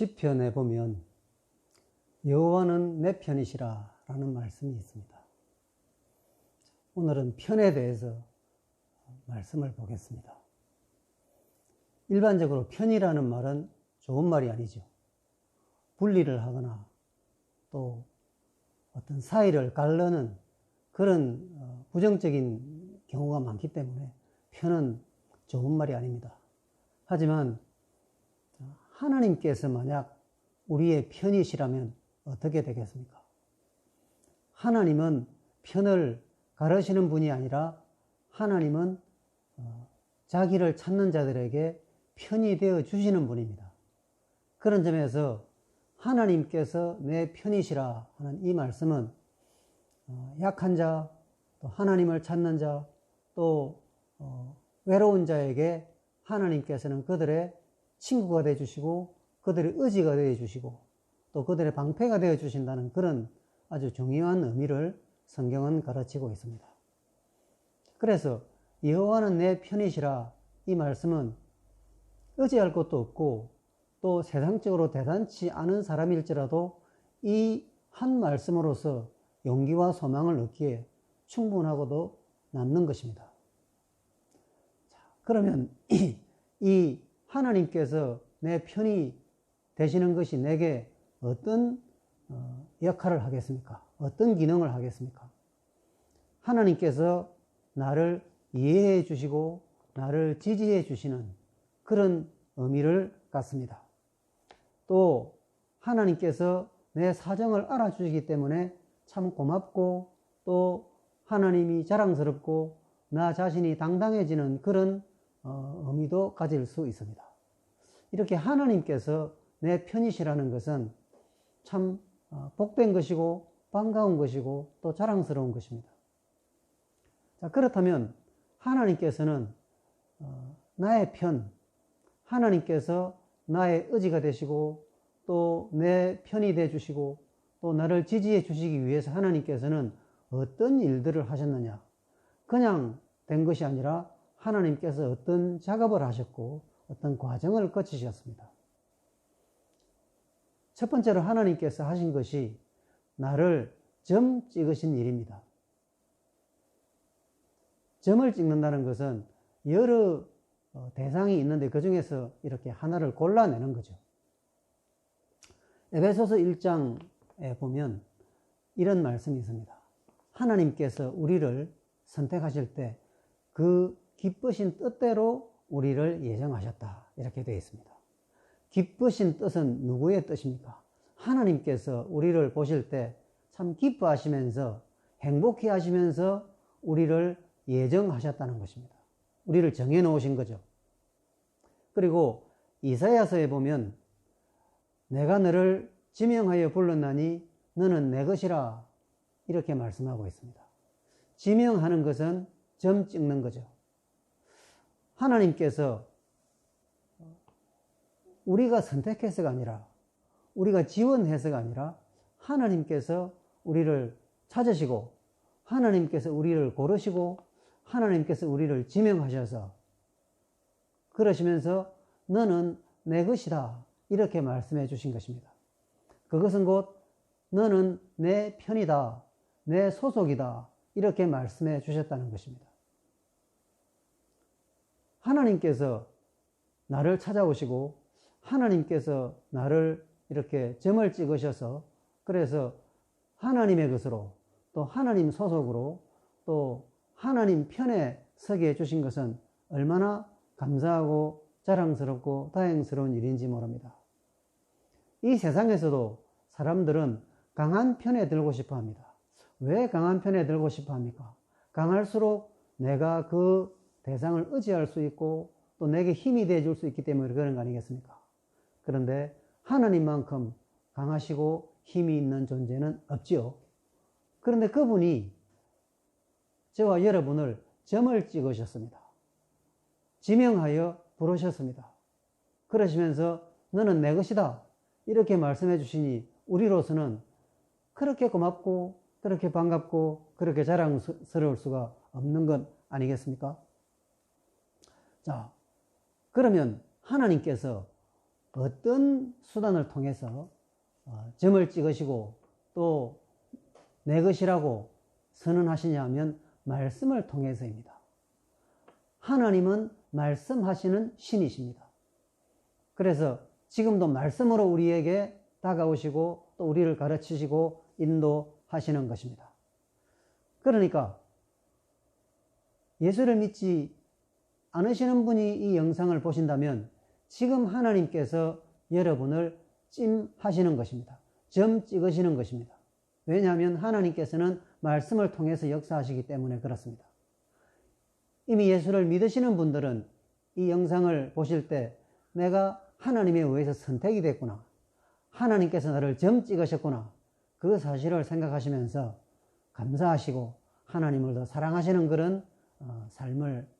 시편에 보면 여호와는 내 편이시라 라는 말씀이 있습니다. 오늘은 편에 대해서 말씀을 보겠습니다. 일반적으로 편이라는 말은 좋은 말이 아니죠. 분리를 하거나 또 어떤 사이를 갈르는 그런 어, 부정적인 경우가 많기 때문에 편은 좋은 말이 아닙니다. 하지만 하나님께서 만약 우리의 편이시라면 어떻게 되겠습니까? 하나님은 편을 가르시는 분이 아니라 하나님은 어, 자기를 찾는 자들에게 편이 되어 주시는 분입니다. 그런 점에서 하나님께서 내 편이시라 하는 이 말씀은 어, 약한 자, 또 하나님을 찾는 자, 또 어, 외로운 자에게 하나님께서는 그들의 친구가 되어 주시고 그들의 의지가 되어 주시고 또 그들의 방패가 되어 주신다는 그런 아주 중요한 의미를 성경은 가르치고 있습니다. 그래서 여호와는 내 편이시라 이 말씀은 의지할 것도 없고 또 세상적으로 대단치 않은 사람일지라도 이 한 말씀으로서 용기와 소망을 얻기에 충분하고도 남는 것입니다. 자, 그러면 이 하나님께서 내 편이 되시는 것이 내게 어떤 어, 역할을 하겠습니까? 어떤 기능을 하겠습니까? 하나님께서 나를 이해해 주시고 나를 지지해 주시는 그런 의미를 갖습니다. 또 하나님께서 내 사정을 알아주시기 때문에 참 고맙고 또 하나님이 자랑스럽고 나 자신이 당당해지는 그런 어, 의미도 가질 수 있습니다. 이렇게 하나님께서 내 편이시라는 것은 참 어, 복된 것이고 반가운 것이고 또 자랑스러운 것입니다. 자, 그렇다면 하나님께서는 어, 나의 편, 하나님께서 나의 의지가 되시고 또 내 편이 돼 주시고 또 나를 지지해 주시기 위해서 하나님께서는 어떤 일들을 하셨느냐? 그냥 된 것이 아니라 하나님께서 어떤 작업을 하셨고 어떤 과정을 거치셨습니다. 첫 번째로 하나님께서 하신 것이 나를 점 찍으신 일입니다. 점을 찍는다는 것은 여러 어, 대상이 있는데 그 중에서 이렇게 하나를 골라내는 거죠. 에베소서 1장에 보면 이런 말씀이 있습니다. 하나님께서 우리를 선택하실 때 그 기쁘신 뜻대로 우리를 예정하셨다. 이렇게 되어 있습니다. 기쁘신 뜻은 누구의 뜻입니까? 하나님께서 우리를 보실 때 참 기뻐하시면서 행복해 하시면서 우리를 예정하셨다는 것입니다. 우리를 정해 놓으신 거죠. 그리고 이사야서에 보면 내가 너를 지명하여 불렀나니 너는 내 것이라 이렇게 말씀하고 있습니다. 지명하는 것은 점 찍는 거죠. 하나님께서 우리가 선택해서가 아니라 우리가 지원해서가 아니라 하나님께서 우리를 찾으시고 하나님께서 우리를 고르시고 하나님께서 우리를 지명하셔서 그러시면서 너는 내 것이다. 이렇게 말씀해 주신 것입니다. 그것은 곧 너는 내 편이다. 내 소속이다. 이렇게 말씀해 주셨다는 것입니다. 하나님께서 나를 찾아오시고 하나님께서 나를 이렇게 점을 찍으셔서 그래서 하나님의 것으로 또 하나님 소속으로 또 하나님 편에 서게 해주신 것은 얼마나 감사하고 자랑스럽고 다행스러운 일인지 모릅니다. 이 세상에서도 사람들은 강한 편에 들고 싶어 합니다. 왜 강한 편에 들고 싶어 합니까? 강할수록 내가 그 대상을 의지할 수 있고 또 내게 힘이 되어 줄 수 있기 때문에 그런 거 아니겠습니까? 그런데 하나님만큼 강하시고 힘이 있는 존재는 없지요. 그런데 그분이 저와 여러분을 점을 찍으셨습니다. 지명하여 부르셨습니다. 그러시면서 너는 내 것이다. 이렇게 말씀해 주시니 우리로서는 그렇게 고맙고 그렇게 반갑고 그렇게 자랑스러울 수가 없는 것 아니겠습니까? 자, 그러면 하나님께서 어떤 수단을 통해서 어, 점을 찍으시고 또 내 것이라고 선언하시냐 하면 말씀을 통해서입니다. 하나님은 말씀하시는 신이십니다. 그래서 지금도 말씀으로 우리에게 다가오시고 또 우리를 가르치시고 인도하시는 것입니다. 그러니까 예수를 믿지 않으시는 분이 이 영상을 보신다면 지금 하나님께서 여러분을 찜하시는 것입니다. 점 찍으시는 것입니다. 왜냐하면 하나님께서는 말씀을 통해서 역사하시기 때문에 그렇습니다. 이미 예수를 믿으시는 분들은 이 영상을 보실 때 내가 하나님에 의해서 선택이 됐구나. 하나님께서 나를 점 찍으셨구나. 그 사실을 생각하시면서 감사하시고 하나님을 더 사랑하시는 그런 어, 삶을 어,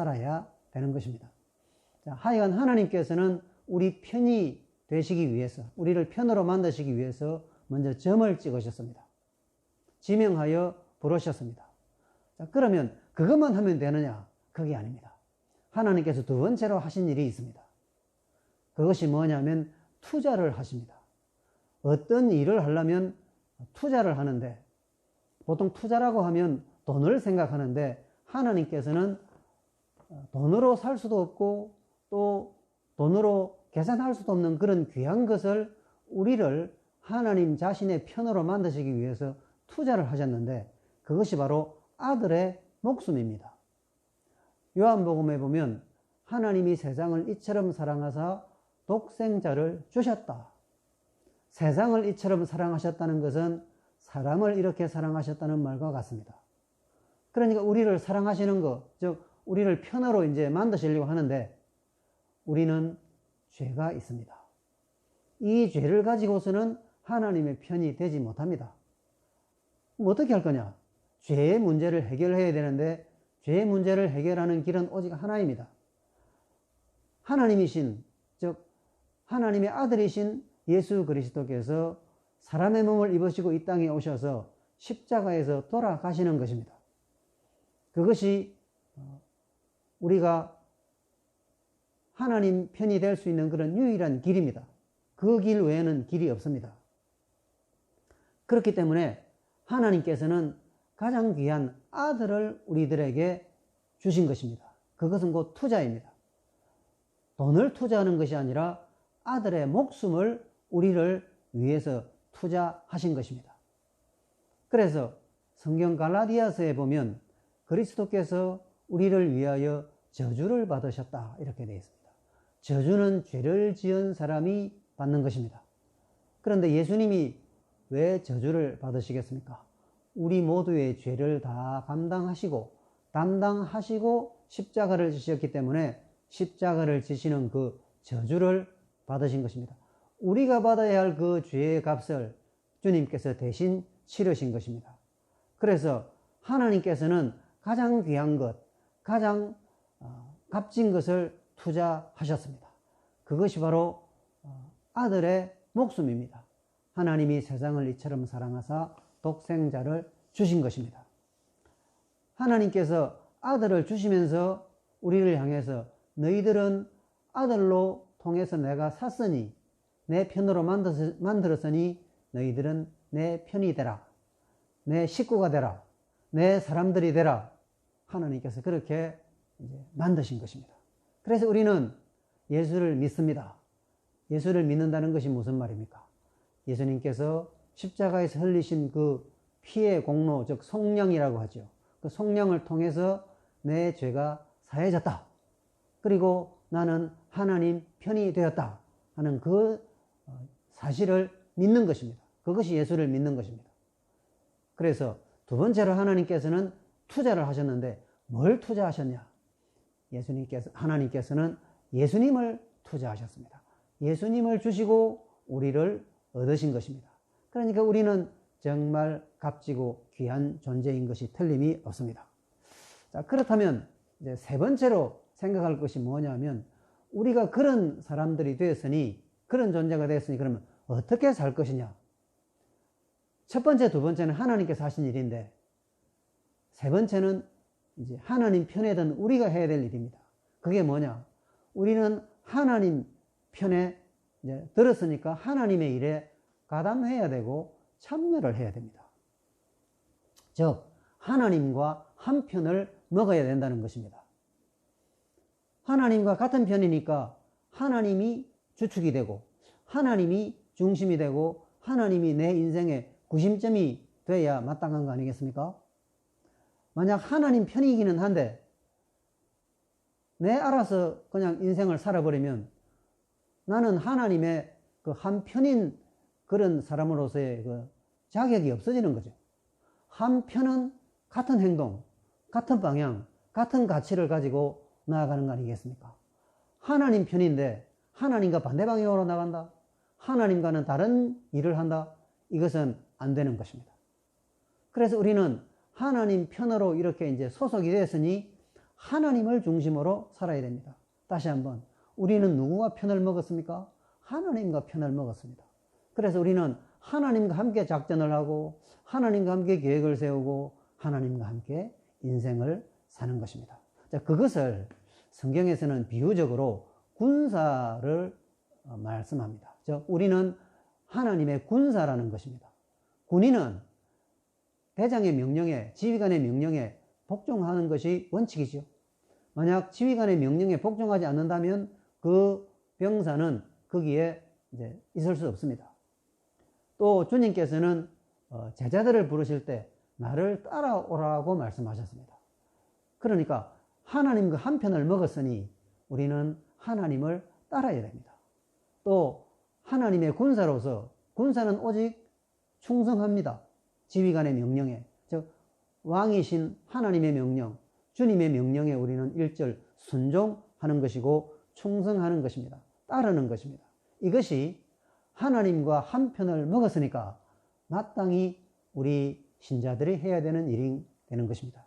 살아야 되는 것입니다. 자, 하여간 하나님께서는 우리 편이 되시기 위해서, 우리를 편으로 만드시기 위해서 먼저 점을 찍으셨습니다. 지명하여 부르셨습니다. 자, 그러면 그것만 하면 되느냐? 그게 아닙니다. 하나님께서 두 번째로 하신 일이 있습니다. 그것이 뭐냐면 투자를 하십니다. 어떤 일을 하려면 투자를 하는데 보통 투자라고 하면 돈을 생각하는데 하나님께서는 돈으로 살 수도 없고 또 돈으로 계산할 수도 없는 그런 귀한 것을 우리를 하나님 자신의 편으로 만드시기 위해서 투자를 하셨는데 그것이 바로 아들의 목숨입니다. 요한복음에 보면 하나님이 세상을 이처럼 사랑하사 독생자를 주셨다. 세상을 이처럼 사랑하셨다는 것은 사람을 이렇게 사랑하셨다는 말과 같습니다. 그러니까 우리를 사랑하시는 것, 즉, 우리를 편으로 이제 만드시려고 하는데 우리는 죄가 있습니다. 이 죄를 가지고서는 하나님의 편이 되지 못합니다. 뭐 어떻게 할 거냐? 죄의 문제를 해결해야 되는데 죄의 문제를 해결하는 길은 오직 하나입니다. 하나님이신, 즉, 하나님의 아들이신 예수 그리스도께서 사람의 몸을 입으시고 이 땅에 오셔서 십자가에서 돌아가시는 것입니다. 그것이 어, 우리가 하나님 편이 될 수 있는 그런 유일한 길입니다. 그 길 외에는 길이 없습니다. 그렇기 때문에 하나님께서는 가장 귀한 아들을 우리들에게 주신 것입니다. 그것은 곧 투자입니다. 돈을 투자하는 것이 아니라 아들의 목숨을 우리를 위해서 투자하신 것입니다. 그래서 성경 갈라디아서에 보면 그리스도께서 우리를 위하여 저주를 받으셨다 이렇게 되어 있습니다. 저주는 죄를 지은 사람이 받는 것입니다. 그런데 예수님이 왜 저주를 받으시겠습니까? 우리 모두의 죄를 다 감당하시고 담당하시고 십자가를 지셨기 때문에 십자가를 지시는 그 저주를 받으신 것입니다. 우리가 받아야 할 그 죄의 값을 주님께서 대신 치르신 것입니다. 그래서 하나님께서는 가장 귀한 것, 가장 어, 값진 것을 투자하셨습니다. 그것이 바로 어, 아들의 목숨입니다. 하나님이 세상을 이처럼 사랑하사 독생자를 주신 것입니다. 하나님께서 아들을 주시면서 우리를 향해서 너희들은 아들로 통해서 내가 샀으니 내 편으로 만들었으니 너희들은 내 편이 되라. 내 식구가 되라. 내 사람들이 되라. 하나님께서 그렇게 만드신 것입니다. 그래서 우리는 예수를 믿습니다. 예수를 믿는다는 것이 무슨 말입니까? 예수님께서 십자가에서 흘리신 그 피의 공로, 즉 성령이라고 하죠. 그 성령을 통해서 내 죄가 사해졌다. 그리고 나는 하나님 편이 되었다 하는 그 어, 사실을 믿는 것입니다. 그것이 예수를 믿는 것입니다. 그래서 두 번째로 하나님께서는 투자를 하셨는데 뭘 투자하셨냐? 예수님께서, 하나님께서는 예수님을 투자하셨습니다. 예수님을 주시고 우리를 얻으신 것입니다. 그러니까 우리는 정말 값지고 귀한 존재인 것이 틀림이 없습니다. 자, 그렇다면 이제 세 번째로 생각할 것이 뭐냐면 우리가 그런 사람들이 되었으니 그런 존재가 되었으니 그러면 어떻게 살 것이냐? 첫 번째, 두 번째는 하나님께서 하신 일인데 세 번째는 이제 하나님 편에 든 우리가 해야 될 일입니다. 그게 뭐냐? 우리는 하나님 편에 이제 들었으니까 하나님의 일에 가담해야 되고 참여를 해야 됩니다. 즉, 하나님과 한 편을 먹어야 된다는 것입니다. 하나님과 같은 편이니까 하나님이 주축이 되고 하나님이 중심이 되고 하나님이 내 인생의 구심점이 돼야 마땅한 거 아니겠습니까? 만약 하나님 편이기는 한데 내 알아서 그냥 인생을 살아버리면 나는 하나님의 그 한편인 그런 사람으로서의 그 자격이 없어지는 거죠. 한편은 같은 행동, 같은 방향, 같은 가치를 가지고 나아가는 거 아니겠습니까? 하나님 편인데 하나님과 반대 방향으로 나간다. 하나님과는 다른 일을 한다. 이것은 안 되는 것입니다. 그래서 우리는 하나님 편으로 이렇게 이제 소속이 됐으니 하나님을 중심으로 살아야 됩니다. 다시 한번. 우리는 누구와 편을 먹었습니까? 하나님과 편을 먹었습니다. 그래서 우리는 하나님과 함께 작전을 하고 하나님과 함께 계획을 세우고 하나님과 함께 인생을 사는 것입니다. 자, 그것을 성경에서는 비유적으로 군사를 어, 말씀합니다. 즉, 우리는 하나님의 군사라는 것입니다. 군인은 대장의 명령에, 지휘관의 명령에 복종하는 것이 원칙이죠. 만약 지휘관의 명령에 복종하지 않는다면 그 병사는 거기에 이제 있을 수 없습니다. 또 주님께서는 어, 제자들을 부르실 때 나를 따라오라고 말씀하셨습니다. 그러니까 하나님과 한 편을 먹었으니 우리는 하나님을 따라야 됩니다. 또 하나님의 군사로서 군사는 오직 충성합니다. 지휘관의 명령에 즉 왕이신 하나님의 명령, 주님의 명령에 우리는 일절 순종하는 것이고 충성하는 것입니다. 따르는 것입니다. 이것이 하나님과 한 편을 먹었으니까 마땅히 우리 신자들이 해야 되는 일이 되는 것입니다.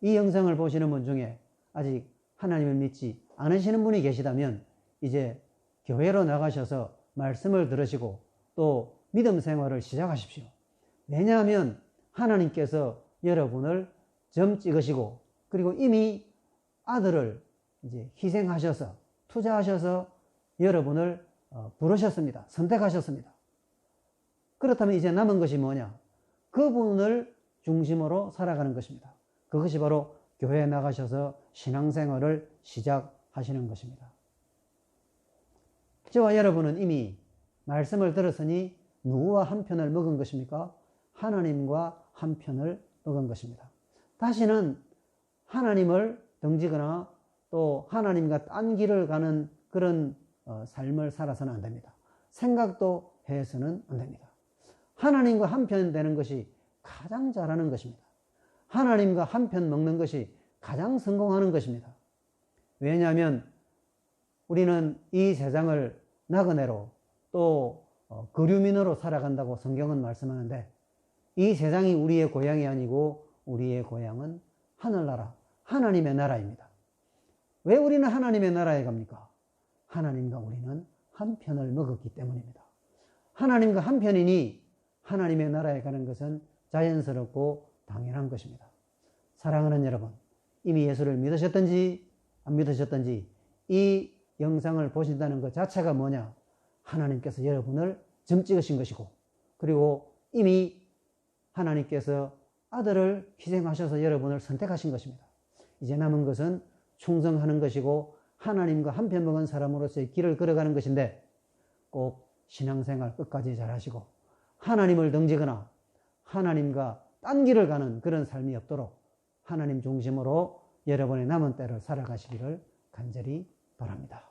이 영상을 보시는 분 중에 아직 하나님을 믿지 않으시는 분이 계시다면 이제 교회로 나가셔서 말씀을 들으시고 또 믿음 생활을 시작하십시오. 왜냐하면 하나님께서 여러분을 점 찍으시고 그리고 이미 아들을 이제 희생하셔서 투자하셔서 여러분을 어, 부르셨습니다. 선택하셨습니다. 그렇다면 이제 남은 것이 뭐냐? 그분을 중심으로 살아가는 것입니다. 그것이 바로 교회에 나가셔서 신앙생활을 시작하시는 것입니다. 저와 여러분은 이미 말씀을 들었으니 누구와 한 편을 먹은 것입니까? 하나님과 한 편을 먹은 것입니다. 다시는 하나님을 등지거나 또 하나님과 딴 길을 가는 그런 어, 삶을 살아서는 안 됩니다. 생각도 해서는 안 됩니다. 하나님과 한편 되는 것이 가장 잘하는 것입니다. 하나님과 한편 먹는 것이 가장 성공하는 것입니다. 왜냐하면 우리는 이 세상을 나그네로 또 어, 그류민으로 살아간다고 성경은 말씀하는데 이 세상이 우리의 고향이 아니고 우리의 고향은 하늘나라, 하나님의 나라입니다. 왜 우리는 하나님의 나라에 갑니까? 하나님과 우리는 한 편을 먹었기 때문입니다. 하나님과 한 편이니 하나님의 나라에 가는 것은 자연스럽고 당연한 것입니다. 사랑하는 여러분, 이미 예수를 믿으셨든지 안 믿으셨든지 이 영상을 보신다는 것 자체가 뭐냐? 하나님께서 여러분을 점 찍으신 것이고, 그리고 이미 하나님께서 아들을 희생하셔서 여러분을 선택하신 것입니다. 이제 남은 것은 충성하는 것이고, 하나님과 한편 먹은 사람으로서의 길을 걸어가는 것인데, 꼭 신앙생활 끝까지 잘 하시고, 하나님을 등지거나 하나님과 딴 길을 가는 그런 삶이 없도록 하나님 중심으로 여러분의 남은 때를 살아가시기를 간절히 바랍니다.